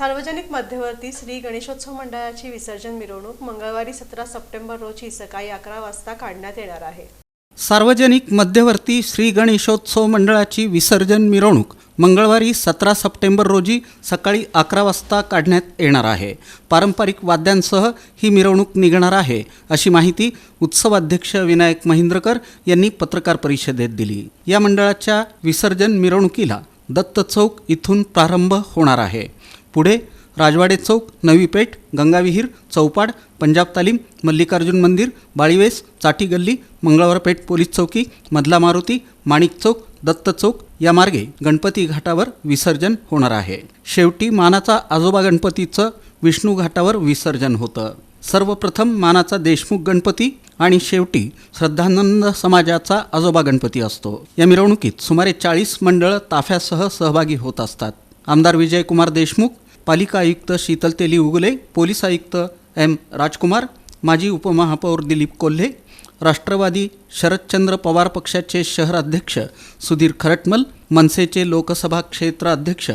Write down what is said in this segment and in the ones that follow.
सार्वजनिक मध्यवर्ती श्री गणेशोत्सव मंडळाची विसर्जन मिरवणूक मंगळवारी सतरा सप्टेंबर रोजी सकाळी अकरा वाजता काढण्यात येणार आहे. सार्वजनिक मध्यवर्ती श्री गणेशोत्सव मंडळाची विसर्जन मिरवणूक मंगळवारी सतरा सप्टेंबर रोजी सकाळी अकरा वाजता काढण्यात येणार आहे. पारंपरिक वाद्यांसह ही मिरवणूक निघणार आहे अशी माहिती उत्सवाध्यक्ष विनायक महिंद्रकर यांनी पत्रकार परिषदेत दिली. या मंडळाच्या विसर्जन मिरवणुकीला दत्त चौक इथून प्रारंभ होणार आहे. पुढे राजवाडे चौक नवी पेठ गंगाविहीर चौपाड पंजाब तालीम मल्लिकार्जुन मंदिर बाळीवेस चाटी गल्ली मंगळवार पेठ पोलीस चौकी मधला मारुती माणिक चौक दत्त चौक या मार्गे गणपती घाटावर विसर्जन होणार आहे. शेवटी मानाचा आजोबा गणपतीचं विष्णू घाटावर विसर्जन होतं. सर्वप्रथम मानाचा देशमुख गणपती आणि शेवटी श्रद्धानंद समाजाचा आजोबा गणपती असतो. या मिरवणुकीत सुमारे चाळीस मंडळ ताफ्यासह सहभागी होत असतात. आमदार विजयकुमार देशमुख पालिका आयुक्त शीतल तेली उगले पोलीस आयुक्त एम राजकुमार माजी उपमहापौर दिलीप कोल्हे राष्ट्रवादी शरदचंद्र पवार पक्षाचे शहराध्यक्ष सुधीर खरटमल मनसेचे लोकसभा क्षेत्र अध्यक्ष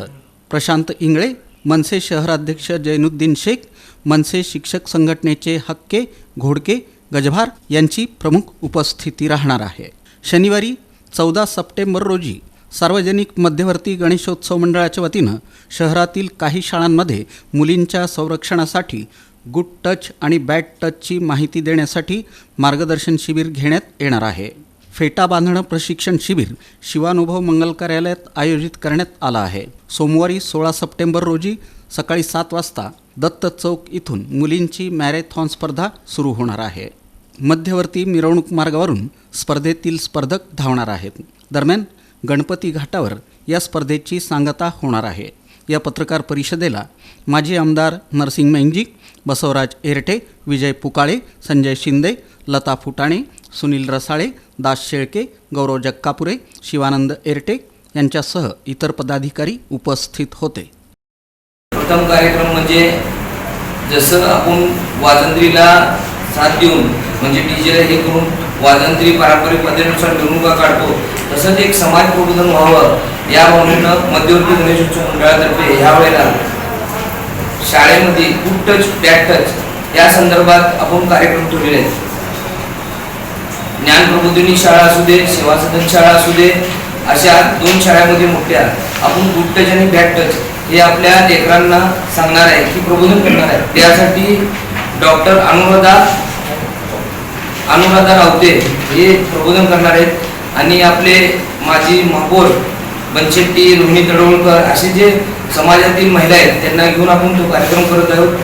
प्रशांत इंगळे मनसे शहराध्यक्ष जैनुद्दीन शेख मनसे शिक्षक संघटनेचे हक्के घोडके गजभार यांची प्रमुख उपस्थिती राहणार आहे. शनिवारी चौदा सप्टेंबर रोजी सार्वजनिक मध्यवर्ती गणेशोत्सव मंडळाच्या वतीनं शहरातील काही शाळांमध्ये मुलींच्या संरक्षणासाठी गुड टच आणि बॅड टचची माहिती देण्यासाठी मार्गदर्शन शिबिर घेण्यात येणार आहे. फेटा बांधणं प्रशिक्षण शिबिर शिवानुभव मंगल कार्यालयात आयोजित करण्यात आलं आहे. सोमवारी सोळा सप्टेंबर रोजी सकाळी सात वाजता दत्त चौक इथून मुलींची मॅरेथॉन स्पर्धा सुरू होणार आहे. मध्यवर्ती मिरवणूक मार्गावरून स्पर्धेतील स्पर्धक धावणार आहेत. दरम्यान गणपती घाटावर या स्पर्धेची सांगता होणार आहे. या पत्रकार परिषदेला माजी आमदार नरसिंग मेंगजी बसवराज एरटे विजय पुकाळे संजय शिंदे लता फुटाणे सुनील रसाळे दास शेळके गौरव जक्कापुरे शिवानंद एरटे यांच्यासह इतर पदाधिकारी उपस्थित होते. प्रथम कार्यक्रम म्हणजे जसं आपण वाजंत्रीला साथ देऊन म्हणजे डीजेला हे करून वादंत्री पारंपरिक पद्धतीनुसार मिरवणुका काढतो. तसंच एक समाज प्रबोधन व्हावं. या भावनेनं मध्यवर्ती गणेशोत्सव मंडळातर्फे ह्या वेळेला शाळेमध्ये गुड टच बॅड टच या संदर्भात आपण कार्यक्रम ठेवलेले आहेत. ज्ञान प्रबोधिनी शाळा असू दे सेवा सदन शाळा असू दे अशा दोन शाळांमध्ये मोठ्या आपण गुड टच आणि बॅड टच हे आपल्या लेकरांना सांगणार आहे की प्रबोधन करणार आहे. त्यासाठी डॉक्टर अनुराधा अनुराधा रावते हे प्रबोधन करणार आहेत. आणि आपले माजी महापौर बनशेट्टी रोहिणी तडवळकर असे जे समाजातील महिला आहेत त्यांना घेऊन आपण तो कार्यक्रम करत आहोत.